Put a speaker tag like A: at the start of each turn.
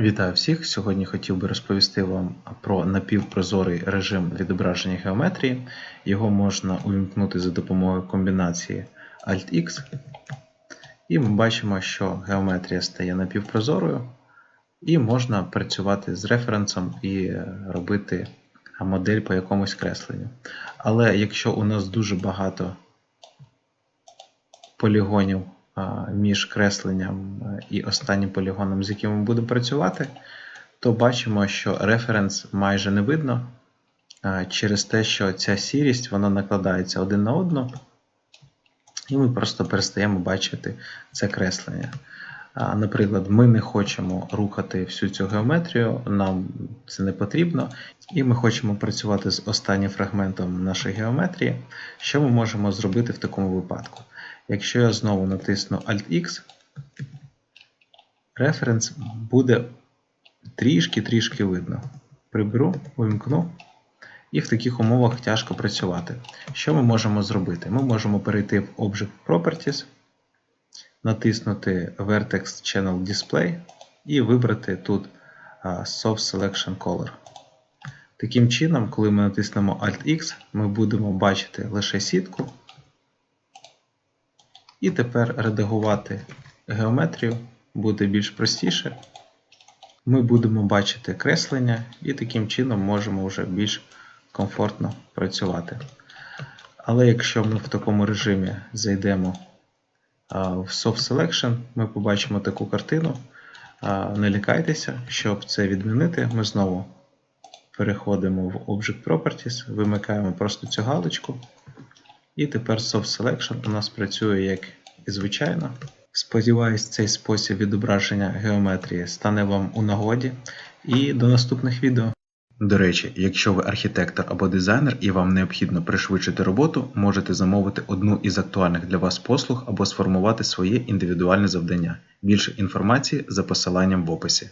A: Вітаю всіх! Сьогодні хотів би розповісти вам про напівпрозорий режим відображення геометрії. Його можна увімкнути за допомогою комбінації Alt-X. І ми бачимо, що геометрія стає напівпрозорою, і можна працювати з референсом і робити модель по якомусь кресленню. Але якщо у нас дуже багато полігонів між кресленням е, і останнім полігоном, з яким ми будемо працювати, то бачимо, що референс майже не видно через те, що ця сірість вона накладається один на одну, і ми просто перестаємо бачити це креслення. Наприклад, ми не хочемо рухати всю цю геометрію, нам це не потрібно, і ми хочемо працювати з останнім фрагментом нашої геометрії. Що ми можемо зробити в такому випадку? Якщо я знову натисну Alt-X, референс буде трішки-трішки видно. Приберу, увімкну, і в таких умовах тяжко працювати. Що ми можемо зробити? Ми можемо перейти в Object Properties, натиснути Vertex Channel Display і вибрати тут Soft Selection Color. Таким чином, коли ми натиснемо Alt-X, ми будемо бачити лише сітку. І тепер редагувати геометрію буде більш простіше. Ми будемо бачити креслення і таким чином можемо вже більш комфортно працювати. Але якщо ми в такому режимі зайдемо в Soft Selection, ми побачимо таку картину. Не лякайтеся, щоб це відмінити, ми знову переходимо в Object Properties, вимикаємо просто цю галочку. І тепер Soft Selection у нас працює як і звичайно. Сподіваюсь, цей спосіб відображення геометрії стане вам у нагоді. І до наступних відео. До речі, якщо ви архітектор або дизайнер і вам необхідно пришвидшити роботу, можете замовити одну із актуальних для вас послуг або сформувати своє індивідуальне завдання. Більше інформації за посиланням в описі.